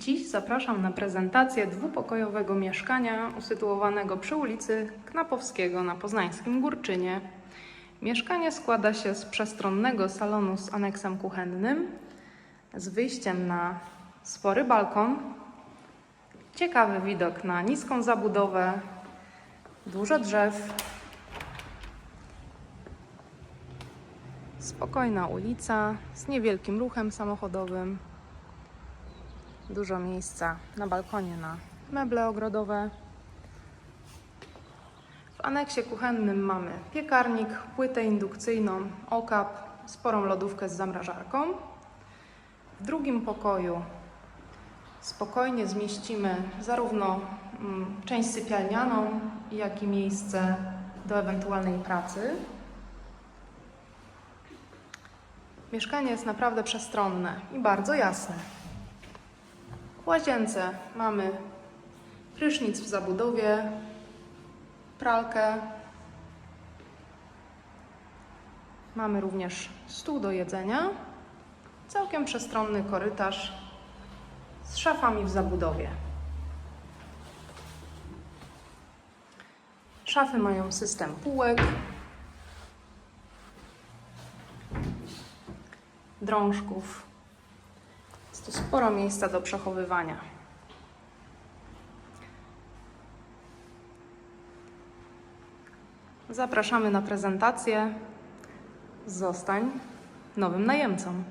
Dziś zapraszam na prezentację dwupokojowego mieszkania usytuowanego przy ulicy Knapowskiego na poznańskim Górczynie. Mieszkanie składa się z przestronnego salonu z aneksem kuchennym, z wyjściem na spory balkon, ciekawy widok na niską zabudowę, dużo drzew, spokojna ulica z niewielkim ruchem samochodowym. Dużo miejsca na balkonie na meble ogrodowe. W aneksie kuchennym mamy piekarnik, płytę indukcyjną, okap, sporą lodówkę z zamrażarką. W drugim pokoju spokojnie zmieścimy zarówno mm, część sypialnianą, jak i miejsce do ewentualnej pracy. Mieszkanie jest naprawdę przestronne i bardzo jasne. Łazience mamy prysznic w zabudowie, pralkę. Mamy również stół do jedzenia, całkiem przestronny korytarz z szafami w zabudowie. Szafy mają system półek, drążków. Jest tu sporo miejsca do przechowywania. Zapraszamy na prezentację. Zostań nowym najemcą.